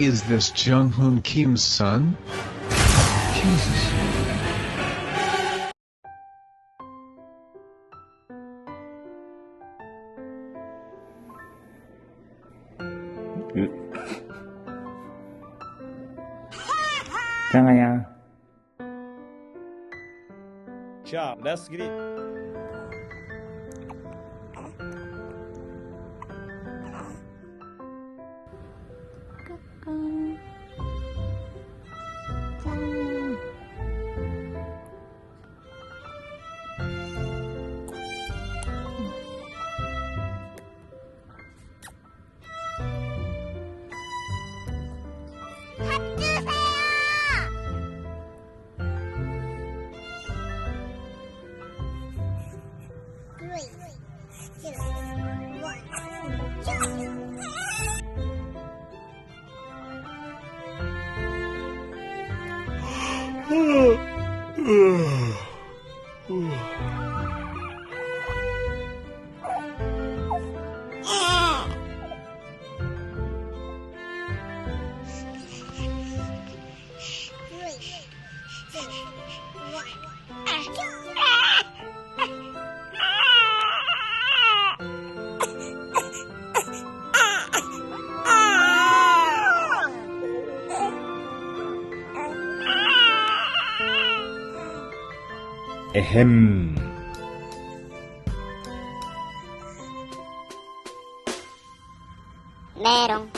Is this Jung Hoon Kim's son? Jesus. 장아야 자, let's get it. 에헴 메롱 떨어졌 어요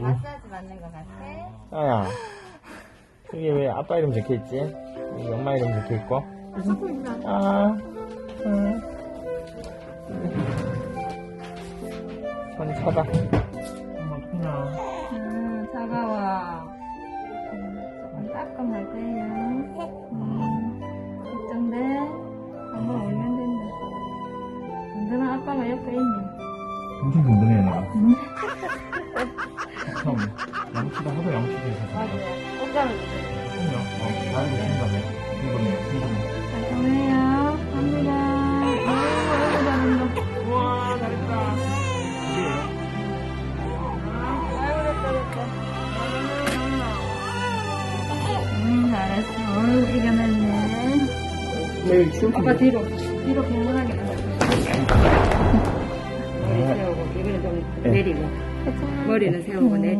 마사지 맞는 것 같아? 아야 여기 왜 아빠 이름 적혀있지? 엄마 이름 적혀있고 아 손이 차다 엄마 어떡하냐 음, 차가워. 음, 따끔할 거예요. 음, 걱정돼? 한번 울면 된다. 든든한 아빠가 옆에 있네. 엄청 든든해 나 치우기 아빠 뒤로, 뒤로 편안하게 앉아. 머리 세우고, 이거는 좀 네. 내리고. 머리는 세우고 내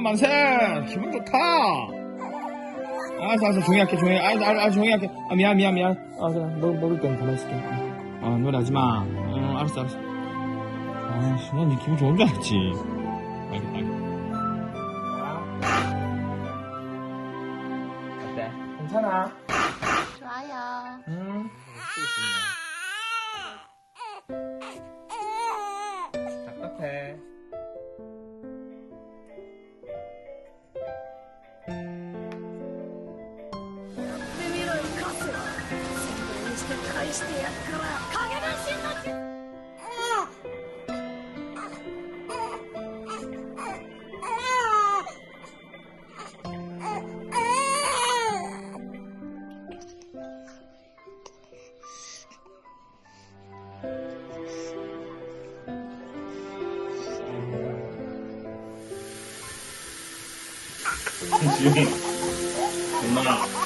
어, 만세! 기분 좋다! 알았어, 알았어, 조용히 할게, 아, 아, 아 조용히 할게. 아, 미안, 미안, 미안. 아, 그래, 뭐, 먹을 때는 가만히 있을게. 아, 노래 하지 마. 어, 알았어, 알았어. 아이씨, 난네 기분 좋은 줄 알았지. 알겠다, 알겠다. 어때? 괜찮아? 좋아요. 응. 妈。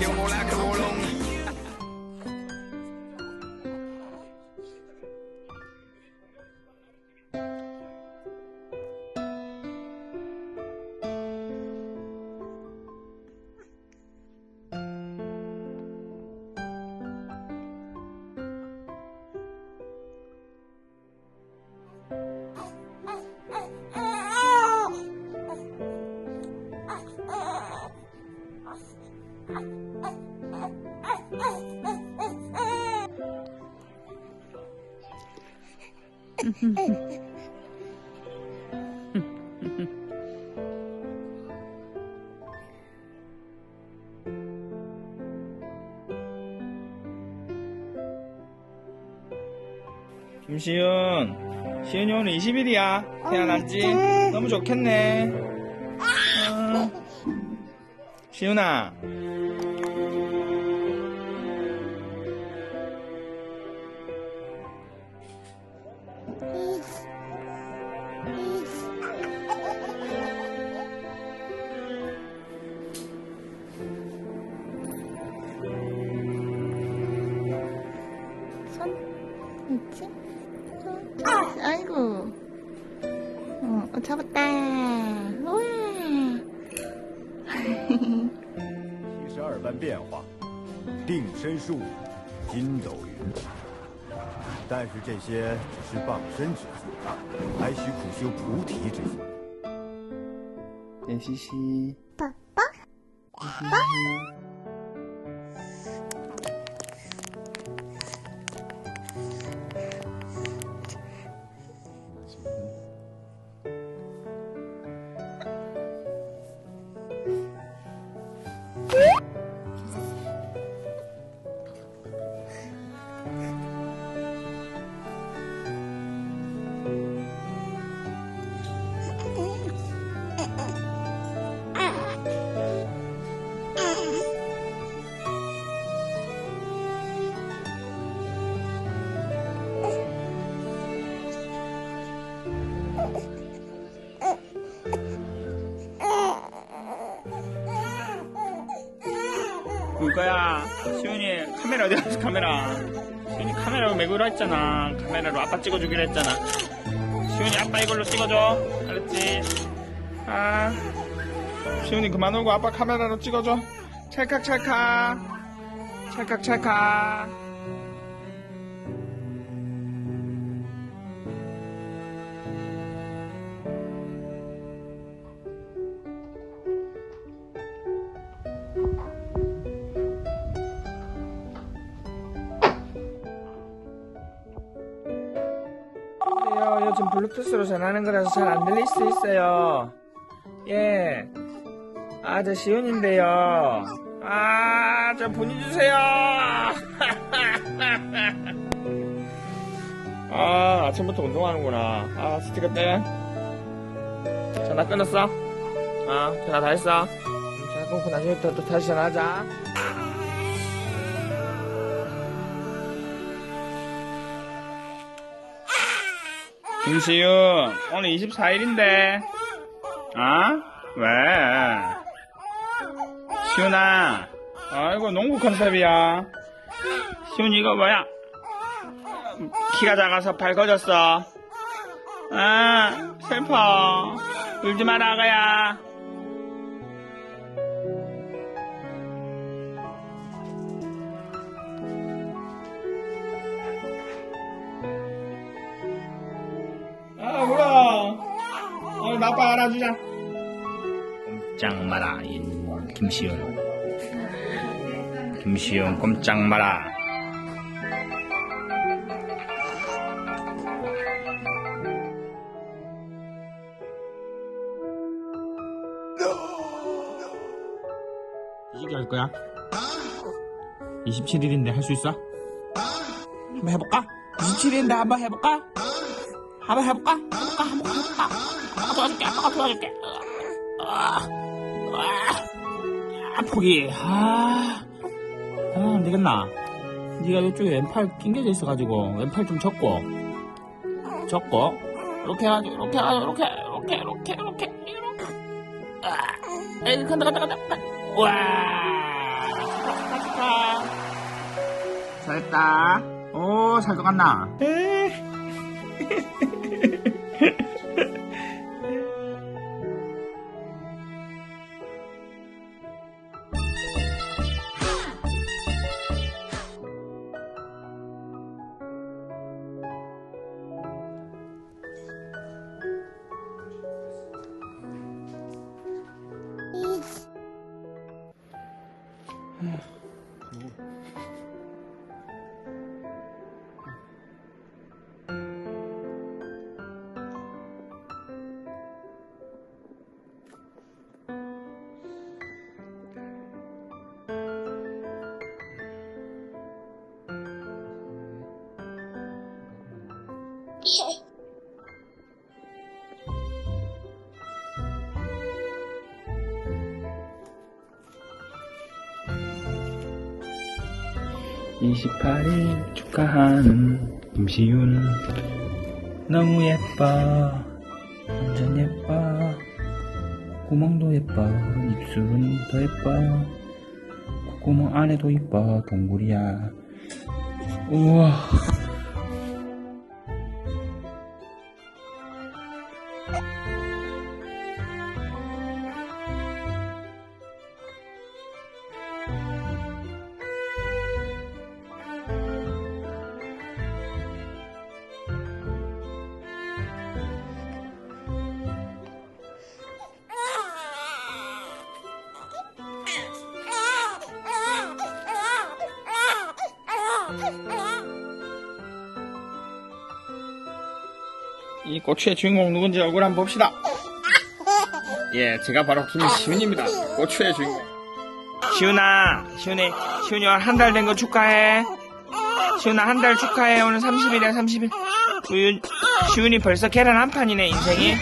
지웅이. 엄마. 김시윤. 시윤이 오늘 20일이야. 태어났지? 너무 좋겠네. 어. 시윤아. 七十二般变化定身术筋斗云。但是这些只是傍身之术还需苦修菩提之术。练习习宝宝。宝宝 카메라 어디 갔어? 카메라. 시윤이 카메라 메고로 했잖아. 카메라로 아빠 찍어주기로 했잖아. 시윤이 아빠 이걸로 찍어줘. 알았지? 아. 시윤이 그만 오고 아빠 카메라로 찍어줘. 찰칵찰칵. 찰칵찰칵 요즘 블루투스로 전화하는 거라서 잘 안 들릴 수 있어요. 예. 아, 저 시윤인데요. 아, 저 보내주세요. 아, 아침부터 운동하는구나. 아, 스티커 떼. 전화 끊었어? 아, 전화 다 했어? 응, 전화 다 끊고 나중에부터 또 다시 전화하자. 김시윤 오늘 24일인데. 아? 왜? 시윤아 아이고 농구 컨셉이야. 시윤 이거 뭐야? 키가 작아서 발 거졌어. 아 슬퍼. 울지 마라 아가야 나빠 알아주자 꼼짝 마라 이 김시윤 김시윤 꼼짝 마라 이게 할 거야? 27일인데 할 수 있어? 한번 해볼까? 27일인데 한번 해볼까? 한번 해볼까? 해볼까? 한번 해볼까? 아빠 도와줄게, 아빠가 도와줄게. 아, 아, 아, 포기. 아, 아, 안 되겠나? 네가 이쪽에 왼팔 낑겨져 있어가지고 왼팔 좀 접고, 접고, 이렇게 해가지고, 이렇게 해가지고, 이렇게, 이렇게, 이렇게, 이렇게, 이렇게. 아, 에이, 간다, 간다, 간다. 와. 잘했다. 오, 잘 들어갔나? Mm. (28일) 축하하는 김시윤. 너무 예뻐. 완전 예뻐. 구멍도 예뻐. 입술은 더 예뻐. 콧구멍 안에도 예뻐. 동굴이야. 우와 이 고추의 주인공 누군지 얼굴 한번 봅시다. 예, 제가 바로 김시윤입니다. 고추의 주인공. 시윤아, 시윤이, 시윤이 한 달 된 거 축하해. 시윤아 한 달 축하해. 오늘 30일이야, 30일. 우윤, 시윤이 벌써 계란 한 판이네, 인생이.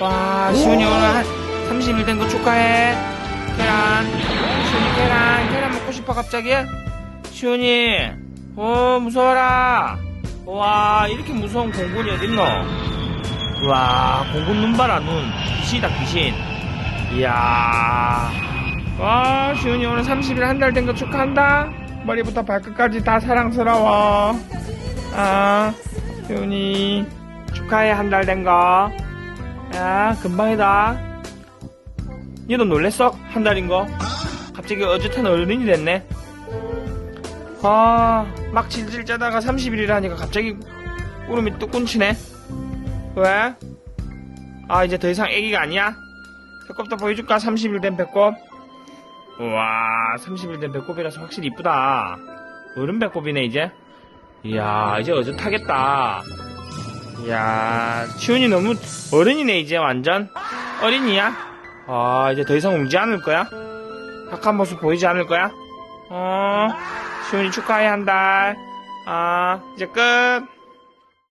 와, 시윤이 오늘 한 30일 된 거 축하해. 계란. 시윤이 계란, 계란 먹고 싶어, 갑자기? 시윤이, 어, 무서워라. 와, 이렇게 무서운 공군이 어딨노? 와, 공군 눈 봐라, 눈. 귀신이다, 귀신. 이야. 와, 시훈이 오늘 30일 한 달 된 거 축하한다. 머리부터 발끝까지 다 사랑스러워. 아, 시훈이 축하해, 한 달 된 거. 야, 금방이다. 얘도 놀랬어? 한 달인 거? 갑자기 어젓한 어른이 됐네. 아, 막 질질 짜다가 30일이라 하니까 갑자기 울음이 뚝 끊치네. 왜? 아, 이제 더 이상 애기가 아니야? 배꼽도 보여줄까? 30일 된 배꼽? 우와, 30일 된 배꼽이라서 확실히 이쁘다. 어른 배꼽이네, 이제. 이야, 이제 어젓하겠다. 이야, 치훈이 너무 어른이네, 이제 완전. 어린이야? 아, 이제 더 이상 울지 않을 거야? 착한 모습 보이지 않을 거야? 어, 시훈이 축하해, 한 달. 아, 이제 끝.